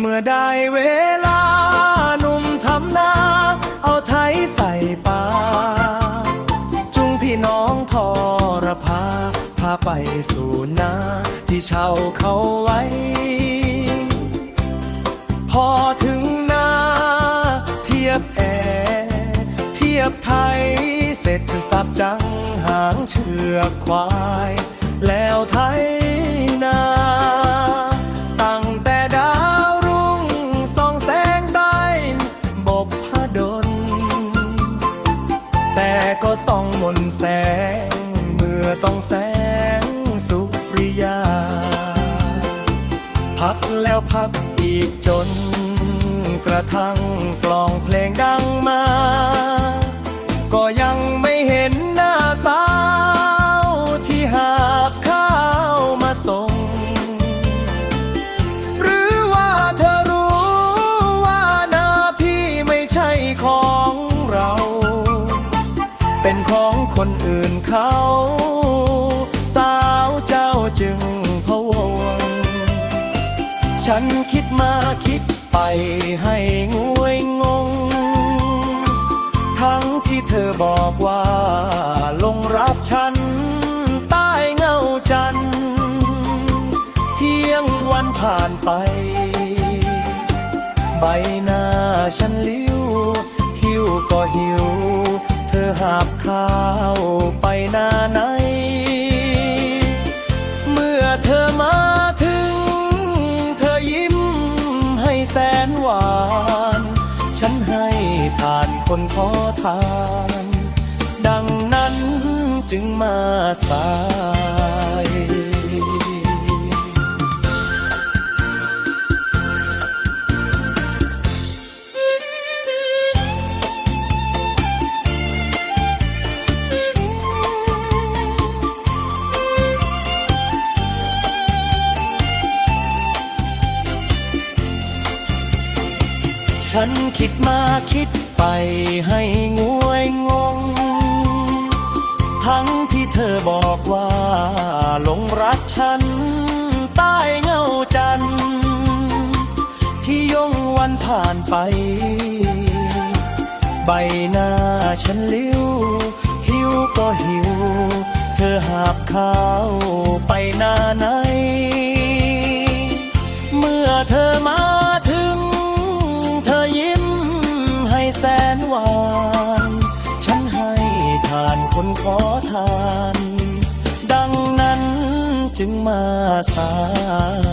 เมื่อได้เวลาหนุ่มทำนา เอาไถใส่ป่า จุงพี่น้องทอระพา พาไปสู่นาที่เช่าเขาไว้ พอถึงนาเทียบแอร์เทียบไทย เสร็จสับจังหางเชือกควาย แล้วไทยนา ก็ต้องมนแสง เมื่อต้องแสงสุริยา พักแล้วพักอีกจน กระทั่งกลองเพลงดังมา คนอื่นเขา สาวเจ้าจึงพะวง ฉันคิดมาคิดไปให้งวยงง ทั้งที่เธอบอกว่าลงรักฉัน ใต้เงาจันทร์เที่ยงวันผ่านไป ใบหน้าฉันลิ้วหิว หาบข้าวไปนาไหน เมื่อเธอมาถึง เธอยิ้มให้แสนหวาน ฉันให้ทานคนขอทาน ดังนั้นจึงมาสาย ฉันคิดมาคิดไปให้งวยงง ทั้งที่เธอบอกว่าหลงรักฉัน ใต้เงาจันทร์ที่ยงวันผ่านไป ใบหน้าฉันลิ้ว หิวก็หิว เธอหาบข้าว ทานคนขอทาน ดังนั้นจึงมาสาย